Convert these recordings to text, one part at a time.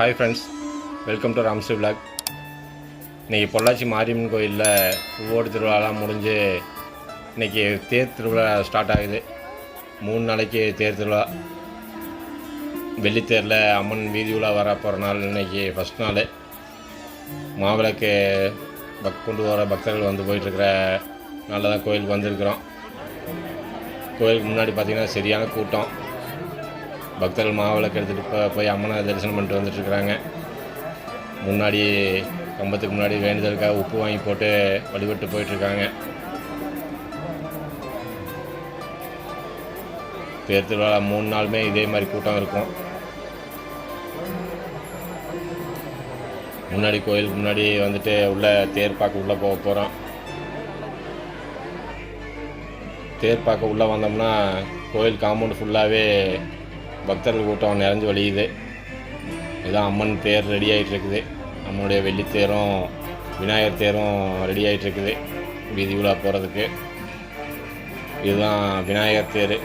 Hi friends welcome to Ramsi vlog இன்றைக்கி பொள்ளாச்சி மாரியம்மன் கோயிலில் ஒவ்வொரு திருவிழாலாம் முடிஞ்சு இன்றைக்கி தேர் திருவிழா ஸ்டார்ட் ஆகுது. மூணு நாளைக்கு தேர் திருவிழா. வெள்ளித்தேரில் அம்மன் வீதி உலா வர போகிற நாள் இன்றைக்கி ஃபஸ்ட் நாள். மாவிளக்கு பக் கொண்டு வர பக்தர்கள் வந்து போயிட்டுருக்கிற நாளில் தான் கோயிலுக்கு வந்திருக்கிறோம். கோயிலுக்கு முன்னாடி பார்த்திங்கன்னா சரியான கூட்டம். பக்தர்கள் மாவிளக்கு எடுத்துகிட்டு இப்போ போய் அம்மனை தரிசனம் பண்ணிட்டு வந்துட்டுருக்குறாங்க. முன்னாடி கம்பத்துக்கு முன்னாடி வேண்டுதலுக்காக உப்பு வாங்கி போட்டு வழிபட்டு போயிட்டுருக்காங்க. தேர் திருவிழா மூணு நாளுமே இதே மாதிரி கூட்டம் இருக்கும். முன்னாடி கோயிலுக்கு முன்னாடி வந்துட்டு உள்ள தேர் பார்க்க உள்ளே போக போகிறோம் தேர் பார்க்க உள்ளே வந்தோம்னா கோயில் காம்பவுண்ட் ஃபுல்லாகவே பக்தர்கள் கூட்டம் நிறைஞ்சு வழியுது. இதான் அம்மன் தேர் ரெடி ஆகிட்டு இருக்குது நம்மளுடைய வெள்ளித்தேரும் விநாயகர் தேரும் ரெடி ஆகிட்டு இருக்குது வீதி உலா போகிறதுக்கு இதுதான் விநாயகர் தேர்.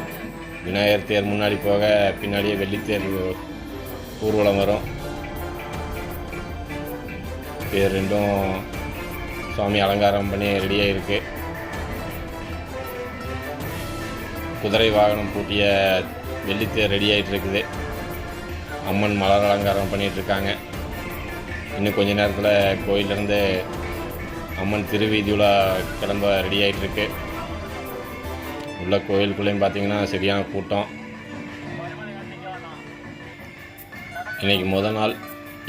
விநாயகர் தேர் முன்னாடி போக பின்னாடியே வெள்ளித்தேர் ஊர்வலம் வரும். தேர் ரெண்டும் சுவாமி அலங்காரம் பண்ணி ரெடியாக இருக்குது குதிரை வாகனம் பூட்டிய வெள்ளித்தேர் ரெடி ஆகிட்டு இருக்குது அம்மன் மலர் அலங்காரம் பண்ணிகிட்டு இருக்காங்க இன்னும் கொஞ்ச நேரத்தில் கோயிலேருந்து அம்மன் திருவீதியுலா கிளம்ப ரெடி ஆகிட்டுருக்கு உள்ள கோயிலுக்குள்ளேயும் பார்த்தீங்கன்னா சரியான கூட்டம். இன்றைக்கி முத நாள்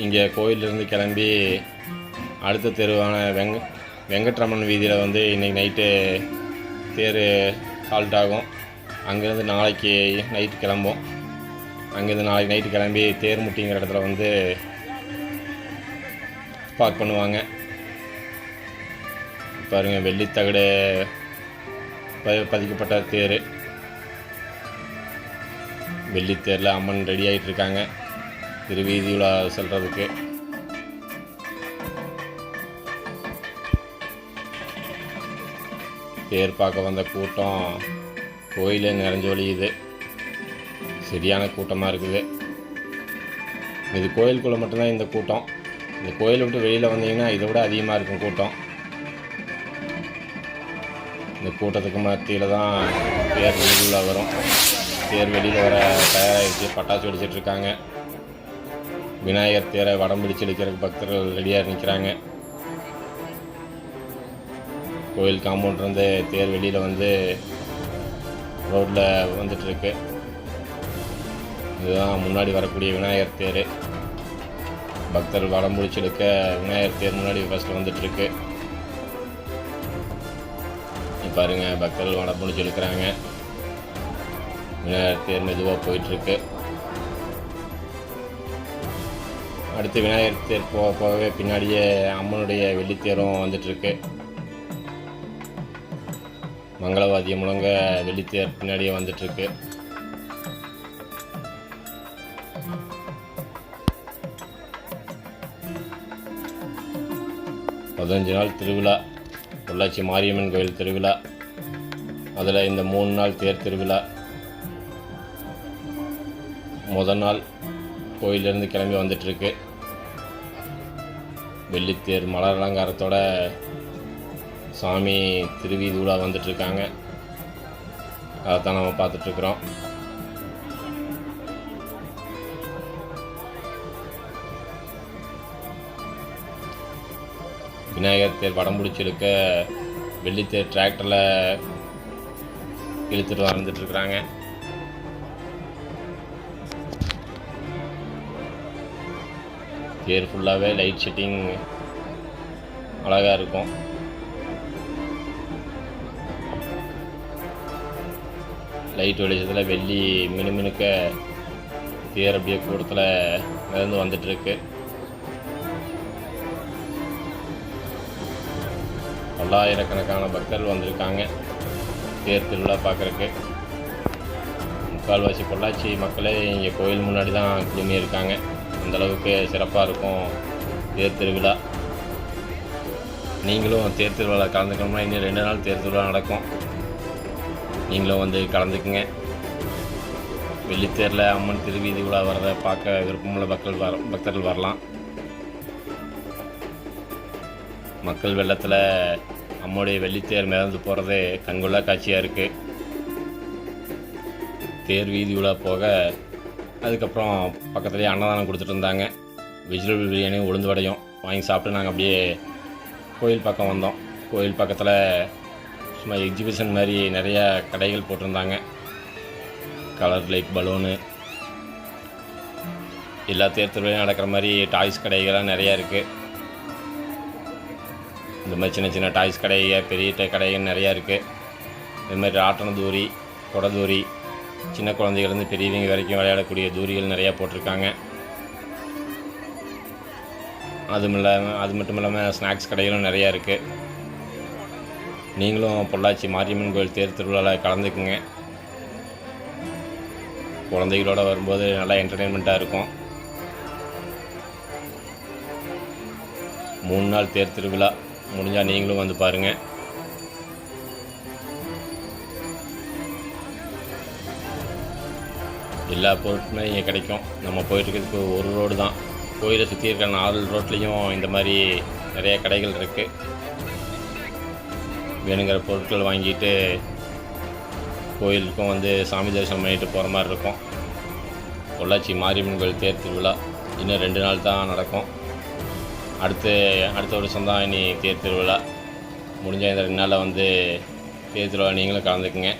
இங்கே கோயிலிருந்து கிளம்பி அடுத்த தெருவான வெங் வெங்கட்ரமன் வீதியில் வந்து இன்றைக்கி நைட்டு தேர் ஹால்ட் ஆகும். அங்கேருந்து நாளைக்கு நைட்டு கிளம்போம் அங்கேருந்து நாளைக்கு நைட்டு கிளம்பி தேர்முட்டிங்கிற இடத்துல வந்து பார்க் பண்ணுவாங்க. பாருங்கள் வெள்ளித்தகடு ப- பதிக்கப்பட்ட தேர். வெள்ளித்தேரில் அம்மன் ரெடி ஆகிட்டு இருக்காங்க. திருவீதியுலா செல்கிறதுக்கு தேர் பார்க்க வந்த கூட்டம் கோயிலே நிறைஞ்சு வழியுது. சரியான கூட்டமாக இருக்குது. இது கோயிலுக்குள்ளே மட்டும்தான் இந்த கூட்டம். இந்த கோயில் விட்டு வெளியில் வந்தீங்கன்னா இதை விட அதிகமாக இருக்கும் கூட்டம். இந்த கூட்டத்துக்கு மத்தியில் தான் தேர் வெளியில் வரும். தேர் வெளியில் வர தயாராகிடுச்சு பட்டாசு வெடிச்சிட்டு இருக்காங்க. விநாயகர் தேரை வடம் பிடிச்சு இழுக்கிறதுக்கு பக்தர்கள் ரெடியாக நிற்கிறாங்க கோயில் காம்பவுண்ட் இருந்து தேர் வெளியில் வந்து ரோட்டில் வந்துட்டுருக்கு. இதுதான் முன்னாடி வரக்கூடிய விநாயகர் தேர். பக்தர் வடம் பிடிச்சி விநாயகர் தேர் முன்னாடி ஃபஸ்ட்டு வந்துட்டுருக்கு. பாருங்கள் பாருங்க பக்தர்கள் வடம் பிடிச்சி விநாயகர் தேர் மெதுவாக போயிட்டுருக்கு. அடுத்து விநாயகர் தேர் போக போகவே பின்னாடியே அம்மனுடைய வெள்ளித்தேரும் வந்துட்டுருக்கு. இருக்கு முழங்க வெள்ளித்தேர் பின்னாடியே வந்துட்டுருக்கு. பதினஞ்சு நாள் திருவிழா. பொள்ளாச்சி மாரியம்மன் கோயில் திருவிழா. அதில் இந்த மூணு நாள் தேர் திருவிழா. முதல் நாள் கோயிலேருந்து கிளம்பி வந்துட்டுருக்கு. வெள்ளித்தேர் மலர் அலங்காரத்தோட சாமி திருவீதி வந்துட்டுருக்காங்க அதைத்தான் நம்ம பார்த்துட்ருக்குறோம். விநாயகர் தேர் படம் பிடிச்சிருக்க வெள்ளித்தேர் டிராக்டரில் இழுத்துட்டு வந்துட்டுருக்குறாங்க தேர் ஃபுல்லாகவே லைட் செட்டிங் அழகாக இருக்கும். லைட் வெளிச்சத்தில் வெள்ளி மினுமினுக்க தேர் அப்படியே கூடத்தில் மிதந்து வந்துட்டுருக்கு. பல்லாயிரக்கணக்கான பக்தர்கள் வந்திருக்காங்க. தேர் திருவிழா பார்க்குறக்கு முக்கால்வாசி பொள்ளாச்சி மக்களே இங்கே கோயில் முன்னாடி தான் குழுமி இருக்காங்க அந்த அளவுக்கு சிறப்பாக இருக்கும் தேர் திருவிழா. நீங்களும் தேர் திருவிழா கலந்துக்கணும்னா இன்னும் ரெண்டு நாள் தேர் திருவிழா நடக்கும். நீங்களும் வந்து கலந்துக்குங்க. வெள்ளித்தேரில் அம்மன் திருவீதி உலா வரதை பார்க்க விருப்பமுள்ள மக்கள் வர பக்தர்கள் வரலாம். மக்கள் வெள்ளத்தில் அம்முடைய வெள்ளித்தேர் மிதந்து போகிறது கண்கொள்ளா காட்சியாக இருக்குது தேர் வீதி உலா போக அதுக்கப்புறம் பக்கத்துலேயே அன்னதானம் கொடுத்துட்டு இருந்தாங்க. வெஜிடபிள் பிரியாணி உளுந்து வடையும் வாங்கி சாப்பிட்டு நாங்கள் அப்படியே கோயில் பக்கம் வந்தோம். கோயில் பக்கத்தில் சும்மா எக்ஸிபிஷன் மாதிரி நிறையா கடைகள் போட்டிருந்தாங்க. கலர் லைட் பலூனு எல்லா தேர்தலையும் நடக்கிற மாதிரி டாய்ஸ் கடைகள்லாம் நிறையா இருக்குது இந்த மாதிரி சின்ன சின்ன டாய்ஸ் கடைகள் பெரிய கடைகள் நிறையா இருக்குது இது மாதிரி ஆட்டண தூரி கொடை தூரி சின்ன குழந்தைகள்லேருந்து பெரியவங்க வரைக்கும் விளையாடக்கூடிய தூரிகள் நிறையா போட்டிருக்காங்க. அதுவும் இல்லாமல் அது மட்டும் இல்லாமல் ஸ்நாக்ஸ் கடைகளும் நிறையா இருக்குது நீங்களும் பொள்ளாச்சி மாரியம்மன் கோயில் தேர் திருவிழாவில் கலந்துக்குங்க. குழந்தைகளோட வரும்போது நல்லா என்டர்டெயின்மெண்ட்டாக இருக்கும். மூணு நாள் தேர் திருவிழா முடிஞ்சால் நீங்களும் வந்து பாருங்கள் எல்லா பொருட்களுமே இங்கே கிடைக்கும். நம்ம போயிட்டுருக்கிறதுக்கு ஒரு ரோடு தான். கோயிலை சுற்றி இருக்கிற நாலு ரோட்லேயும் இந்த மாதிரி நிறைய கடைகள் இருக்குது வேணுங்கிற பொருட்கள் வாங்கிட்டு கோயிலுக்கும் வந்து சாமி தரிசனம் பண்ணிட்டு போகிற மாதிரி இருக்கும். பொள்ளாச்சி மாரியம்மன் கோயில் தேர் திருவிழா இன்னும் ரெண்டு நாள் தான் நடக்கும். அடுத்து அடுத்த வருஷம் தான் இனி தேர் திருவிழா. முடிஞ்ச இந்த ரெண்டு நாளில் வந்து தேர் திருவிழா நீங்களும் கலந்துக்குங்க.